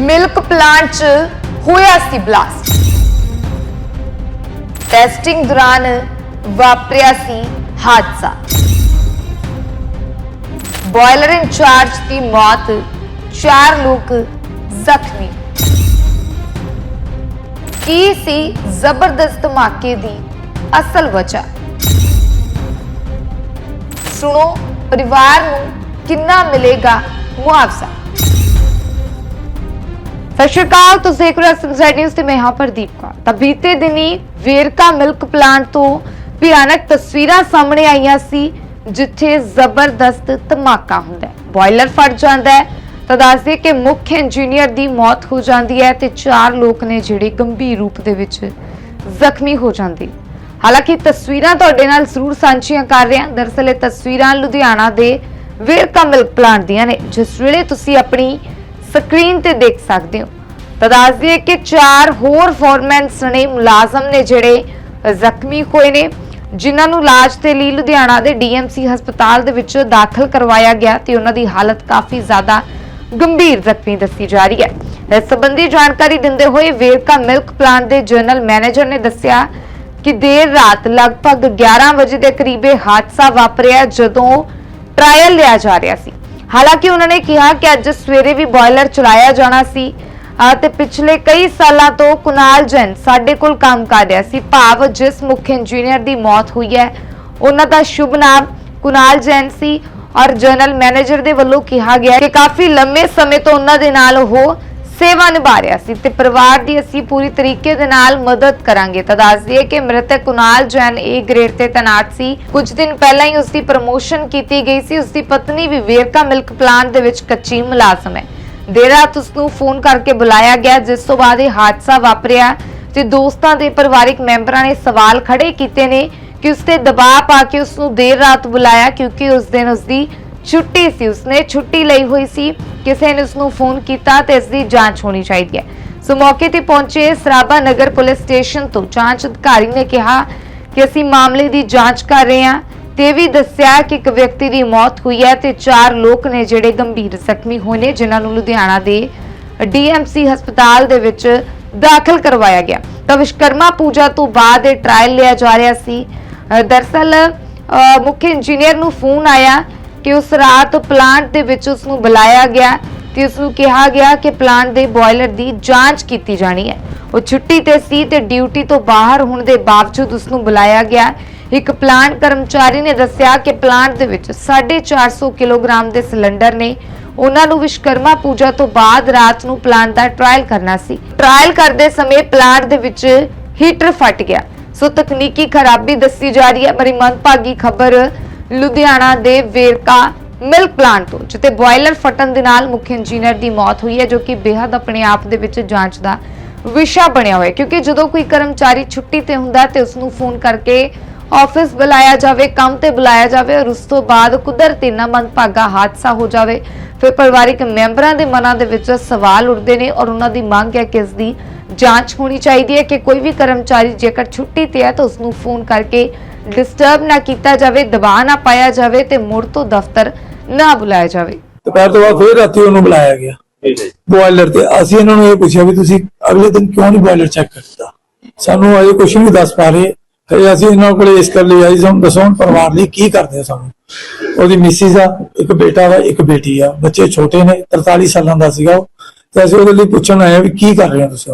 Milk plant 'ਚ ਹੋਇਆ ਸੀ blast. Testing ਦੌਰਾਨ ਵਾਪਰਿਆ ਸੀ ਹਾਦਸਾ। ਬੋਇਲਰ ਇੰਚਾਰਜ ਦੀ ਮੌਤ ਚਾਰ ਲੋਕ ਜ਼ਖਮੀ। ਕੀ ਸੀ ਜ਼ਬਰਦਸਤ ਧਮਾਕੇ ਦੀ ਅਸਲ ਵਜ੍ਹਾ? ਸੁਣੋ, ਪਰਿਵਾਰ ਨੂੰ ਕਿੰਨਾ ਮਿਲੇਗਾ ਮੁਆਵਜ਼ਾ? ਸਤਿ ਸ਼੍ਰੀ ਅਕਾਲ, ਤੁਸੀਂ ਦੇਖ ਰਹੇ ਹੋ ਸਨਸਾਈਡ ਨਿਊਜ਼ ਤੇ ਮੈਂ ਹਾਂ ਪ੍ਰਦੀਪ ਕੌਰ। ਤਾਂ ਬੀਤੇ ਦਿਨੀ ਵੇਰਕਾ ਮਿਲਕ ਪਲਾਂਟ ਤੋਂ ਭਿਆਨਕ ਤਸਵੀਰਾਂ ਸਾਹਮਣੇ ਆਈਆਂ ਸੀ, ਜਿੱਥੇ ਜ਼ਬਰਦਸਤ ਧਮਾਕਾ ਹੁੰਦਾ ਹੈ। ਬੋਇਲਰ ਫਟ ਜਾਂਦਾ ਹੈ। ਤਾਂ ਦੱਸਦੇ ਕਿ ਮੁੱਖ ਇੰਜੀਨੀਅਰ ਦੀ ਮੌਤ ਹੋ ਜਾਂਦੀ ਹੈ ਤੇ ਚਾਰ ਲੋਕ ਨੇ ਜਿਹੜੇ ਗੰਭੀਰ ਰੂਪ ਦੇ ਵਿੱਚ ਜ਼ਖਮੀ ਹੋ ਜਾਂਦੇ। ਹਾਲਾਂਕਿ ਤਸਵੀਰਾਂ ਤੁਹਾਡੇ ਨਾਲ ਜ਼ਰੂਰ ਸਾਂਝੀਆਂ ਕਰ ਰਹੇ ਹਾਂ। ਦਰਅਸਲ ਇਹ ਤਸਵੀਰਾਂ ਲੁਧਿਆਣਾ ਦੇ ਵੇਰਕਾ ਮਿਲਕ ਪਲਾਂਟ ਦੀਆਂ ਨੇ, ਜਿਸ ਵੇਲੇ ਤੁਸੀਂ ਆਪਣੀ ਸਕਰੀਨ ਤੇ ਦੇਖ ਸਕਦੇ ਹੋ। ਤਾਂ ਦੱਸ ਦਈਏ ਕਿ ਚਾਰ ਹੋਰ ਫੋਰਮੈਨ ਸਣੇ ਮੁਲਾਜ਼ਮ ਨੇ ਜਿਹੜੇ ਜ਼ਖਮੀ ਹੋਏ ਨੇ, ਜਿਨ੍ਹਾਂ ਨੂੰ ਇਲਾਜ ਦੇ ਲਈ ਲੁਧਿਆਣਾ ਦੇ ਡੀਐਮਸੀ ਹਸਪਤਾਲ ਦੇ ਵਿੱਚ ਦਾਖਲ ਕਰਵਾਇਆ ਗਿਆ ਤੇ ਉਹਨਾਂ ਦੀ ਹਾਲਤ ਕਾਫੀ ਜ਼ਿਆਦਾ ਗੰਭੀਰ ਜ਼ਖਮੀ ਦੱਸੀ ਜਾ ਰਹੀ ਹੈ। ਇਸ ਸੰਬੰਧੀ ਜਾਣਕਾਰੀ ਦਿੰਦੇ ਹੋਏ ਵੇਰਕਾ ਮਿਲਕ ਪਲਾਂਟ ਦੇ ਜਨਰਲ ਮੈਨੇਜਰ ਨੇ ਦੱਸਿਆ ਕਿ ਦੇਰ ਰਾਤ ਲਗਭਗ 11 ਵਜੇ ਦੇ ਕਰੀਬ ਇਹ ਹਾਦਸਾ ਵਾਪਰਿਆ ਜਦੋਂ ਟ੍ਰਾਇਲ ਲਿਆ ਜਾ ਰਿਹਾ ਸੀ। ਹਾਲਾਂਕਿ ਉਹਨਾਂ ਨੇ ਕਿਹਾ ਕਿ ਅੱਜ ਸਵੇਰੇ ਵੀ ਬਾਇਲਰ ਚਲਾਇਆ ਜਾਣਾ ਸੀ ਅਹ ਪਿਛਲੇ ਕਈ ਸਾਲਾਂ ਤੋਂ ਕੁਨਾਲ ਜੈਨ ਸਾਡੇ ਕੋਲ ਕੰਮ ਕਰ ਰਿਹਾ ਸੀ। ਭਾਵ ਜਿਸ ਮੁੱਖ ਇੰਜੀਨੀਅਰ ਦੀ ਮੌਤ ਹੋਈ ਹੈ, ਉਹਨਾਂ ਦਾ ਸ਼ੁਭ ਨਾਮ ਕੁਨਾਲ ਜੈਨ ਸੀ ਔਰ ਜਨਰਲ ਮੈਨੇਜਰ ਦੇ ਵੱਲੋਂ ਕਿਹਾ ਗਿਆ ਕਿ ਕਾਫੀ ਲੰਮੇ ਸਮੇਂ ਤੋਂ ਉਹਨਾਂ ਦੇ ਨਾਲ ਉਹ ਸੇਵਾ ਨਿਭਾ ਰਿਹਾ ਸੀ ਤੇ ਪਰਿਵਾਰ ਦੀ ਅਸੀਂ ਪੂਰੀ ਤਰੀਕੇ ਦੇ ਨਾਲ ਮਦਦ ਕਰਾਂਗੇ। ਤਾਂ ਦੱਸ ਦਈਏ ਕਿ ਮ੍ਰਿਤਕ ਕੁਨਾਲ ਜੈਨ ਏ ਗ੍ਰੇਡ ਤੇ ਤੈਨਾਤ ਸੀ। ਕੁਝ ਦਿਨ ਪਹਿਲਾਂ ਹੀ ਉਸ ਦੀ ਪ੍ਰਮੋਸ਼ਨ ਕੀਤੀ ਗਈ ਸੀ। ਉਸ ਦੀ ਪਤਨੀ ਵੀ ਵੇਰਕਾ ਮਿਲਕ ਪਲਾਂਟ ਦੇ ਵਿੱਚ ਕੱਚੀ ਮੁਲਾਜ਼ਮ ਹੈ। ਦੇਰ ਰਾਤ ਉਸ ਨੂੰ ਫੋਨ ਕਰਕੇ ਬੁਲਾਇਆ ਗਿਆ, ਜਿਸ ਤੋਂ ਬਾਅਦ ਇਹ ਹਾਦਸਾ ਵਾਪਰਿਆ ਤੇ ਦੋਸਤਾਂ ਦੇ ਪਰਿਵਾਰਿਕ ਮੈਂਬਰਾਂ ਨੇ ਸਵਾਲ ਖੜੇ ਕੀਤੇ ਨੇ ਕਿ ਉਸ ਤੇ ਦਬਾਅ ਪਾ ਕੇ ਉਸ ਨੂੰ ਦੇਰ ਰਾਤ ਬੁਲਾਇਆ ਕਿਉਂਕਿ ਉਸ ਦਿਨ ਉਸ ਦੀ ਛੁੱਟੀ ਸੀ ਉਸਨੇ ਛੁੱਟੀ ਲਈ ਹੋਈ ਸੀ। ਕਿਸੇ ਨੇ ਉਸ ਨੂੰ ਫੋਨ ਕੀਤਾ ਤੇ ਇਸ ਦੀ ਜਾਂਚ ਹੋਣੀ ਚਾਹੀਦੀ ਹੈ। ਸੋ ਮੌਕੇ ਤੇ ਪਹੁੰਚੇ ਸਰਾਭਾ ਨਗਰ ਪੁਲਿਸ ਸਟੇਸ਼ਨ ਤੋਂ ਜਾਂਚ ਅਧਿਕਾਰੀ ਨੇ ਕਿਹਾ ਕਿ ਅਸੀਂ ਮਾਮਲੇ ਦੀ ਜਾਂਚ ਕਰ ਰਹੇ ਹਾਂ ਤੇ ਵੀ ਦੱਸਿਆ ਕਿ ਇੱਕ ਵਿਅਕਤੀ ਦੀ ਮੌਤ ਹੋਈ ਹੈ ਤੇ ਚਾਰ ਲੋਕ ਨੇ ਜਿਹੜੇ ਗੰਭੀਰ ਜ਼ਖਮੀ ਹੋਏ ਨੇ ਜਿਨ੍ਹਾਂ ਨੂੰ ਲੁਧਿਆਣਾ ਦੇ ਡੀਐਮਸੀ ਹਸਪਤਾਲ ਦੇ ਵਿੱਚ ਦਾਖਲ ਕਰਵਾਇਆ ਗਿਆ। ਤਾਂ ਵਿਸ਼ਕਰਮਾ ਪੂਜਾ ਤੋਂ ਬਾਅਦ ਇਹ ਟ੍ਰਾਇਲ ਲਿਆ ਜਾ ਰਿਹਾ ਸੀ। ਅ, ਦਰਸਲ ਮੁੱਖ ਇੰਜੀਨੀਅਰ ਨੂੰ ਫੋਨ ਆਇਆ ਕਿ ਉਸ ਰਾਤ ਪਲਾਂਟ ਦੇ ਵਿੱਚ ਉਸ ਨੂੰ ਬੁਲਾਇਆ ਗਿਆ ਤੇ ਉਸ ਨੂੰ ਕਿਹਾ ਗਿਆ ਕਿ ਪਲਾਂਟ ਦੇ ਬੋਇਲਰ ਦੀ ਜਾਂਚ ਕੀਤੀ ਜਾਣੀ ਹੈ। ਉਹ ਛੁੱਟੀ ਤੇ ਸੀ ਤੇ ਡਿਊਟੀ ਤੋਂ ਬਾਹਰ ਹੋਣ ਦੇ ਬਾਵਜੂਦ ਉਸ ਨੂੰ ਬੁਲਾਇਆ ਗਿਆ। ਇੱਕ ਪਲਾਂਟ ਕਰਮਚਾਰੀ ਨੇ ਦੱਸਿਆ ਕਿ ਪਲਾਂਟ ਦੇ ਵਿੱਚ 450 ਕਿਲੋਗ੍ਰਾਮ ਦੇ ਸਿਲੰਡਰ ਨੇ। ਉਹਨਾਂ ਨੂੰ ਵਿਸ਼ਕਰਮਾ ਪੂਜਾ ਤੋਂ ਬਾਅਦ ਰਾਤ ਨੂੰ ਪਲਾਂਟ ਦਾ ਟ੍ਰਾਇਲ ਕਰਨਾ ਸੀ। ਟ੍ਰਾਇਲ ਕਰਦੇ ਸਮੇਂ ਪਲਾਂਟ ਦੇ ਵਿੱਚ ਹੀਟਰ ਫਟ ਗਿਆ। ਸੋ ਤਕਨੀਕੀ ਖਰਾਬੀ ਦੱਸੀ ਜਾ ਰਹੀ ਹੈ। ਬੜੀ ਮੰਦਭਾਗੀ ਖਬਰ ਲੁਧਿਆਣਾ ਦੇ ਵੇਰਕਾ ਮਿਲਕ ਪਲਾਂਟ ਤੋਂ, ਜਿੱਥੇ ਬੋਇਲਰ ਫਟਣ ਦੇ ਨਾਲ ਮੁੱਖ ਇੰਜੀਨੀਅਰ ਦੀ ਮੌਤ ਹੋਈ ਹੈ, ਜੋ ਕਿ ਬੇहद ਆਪਣੇ ਆਪ ਦੇ ਵਿੱਚ ਜਾਂਚ ਦਾ ਵਿਸ਼ਾ ਬਣਿਆ ਹੋਇਆ ਕਿਉਂਕਿ ਜਦੋਂ ਕੋਈ ਕਰਮਚਾਰੀ ਛੁੱਟੀ ਤੇ ਹੁੰਦਾ ਤੇ ਉਸ ਨੂੰ ਫੋਨ ਕਰਕੇ ਆਫਿਸ ਬੁਲਾਇਆ ਜਾਵੇ, ਕੰਮ ਤੇ ਬੁਲਾਇਆ ਜਾਵੇ ਔਰ ਉਸ ਤੋਂ ਬਾਅਦ ਕੁਦਰਤੀ ਨਾ ਮੰਦਭਾਗਾ ਹਾਦਸਾ ਹੋ ਜਾਵੇ, ਫਿਰ ਪਰਿਵਾਰਿਕ ਮੈਂਬਰਾਂ ਦੇ ਮਨਾਂ ਦੇ ਵਿੱਚ ਸਵਾਲ ਉੱਠਦੇ ਨੇ ਔਰ ਉਹਨਾਂ ਦੀ ਮੰਗ ਹੈ ਕਿ ਇਸ ਦੀ ਜਾਂਚ ਹੋਣੀ ਚਾਹੀਦੀ ਹੈ ਕਿ ਕੋਈ ਵੀ ਕਰਮਚਾਰੀ ਜੇਕਰ ਛੁੱਟੀ ਤੇ ਹੈ ਤਾਂ ਉਸ ਨੂੰ ਫੋਨ ਕਰਕੇ ਡਿਸਟਰਬ ਨਾ ਕੀਤਾ ਜਾਵੇ ਦਬਾਅ ਨਾ ਪਾਇਆ ਜਾਵੇ ਤੇ ਮੁੜ ਤੋਂ ਦਫ਼ਤਰ ਨਾ ਬੁਲਾਇਆ ਜਾਵੇ। ਦੁਪਹਿਰ ਤੋਂ ਬਾਅਦ ਫਿਰ ਰਾਤੀ ਉਹਨੂੰ ਬੁਲਾਇਆ ਗਿਆ। ਬੋਇਲਰ ਤੇ ਅਸੀਂ ਇਹਨਾਂ ਨੂੰ ਇਹ ਪੁੱਛਿਆ ਵੀ ਤੁਸੀਂ ਅਗਲੇ ਦਿਨ ਕਿਉਂ ਨਹੀਂ ਬੋਇਲਰ ਚੈੱਕ ਕੀਤਾ? ਸਾਨੂੰ ਅਜੇ ਕੁਝ ਨਹੀਂ ਦੱਸ ਪਾ ਰਹੇ। ਫਿਰ ਅਸੀਂ ਇਹਨਾਂ ਕੋਲੇ ਇਸ ਕਰ ਲਈ ਆਈ ਸਾਨੂੰ ਦੱਸੋ ਪਰਿਵਾਰ ਲਈ ਕੀ ਕਰਦੇ ਆ ਸਾਨੂੰ। ਉਹਦੀ ਮਿਸਿਸ ਆ ਇੱਕ ਬੇਟਾ ਵਾ ਇੱਕ ਬੇਟੀ ਆ। ਬੱਚੇ ਛੋਟੇ ਨੇ 43 ਸਾਲਾਂ ਦਾ ਸੀਗਾ ਉਹ। ਤੇ ਅਸੀਂ ਉਹਦੇ ਲਈ ਪੁੱਛਣ ਆਏ ਆ ਵੀ ਕੀ ਕਰ ਰਹੇ ਹੋ ਤੁਸੀਂ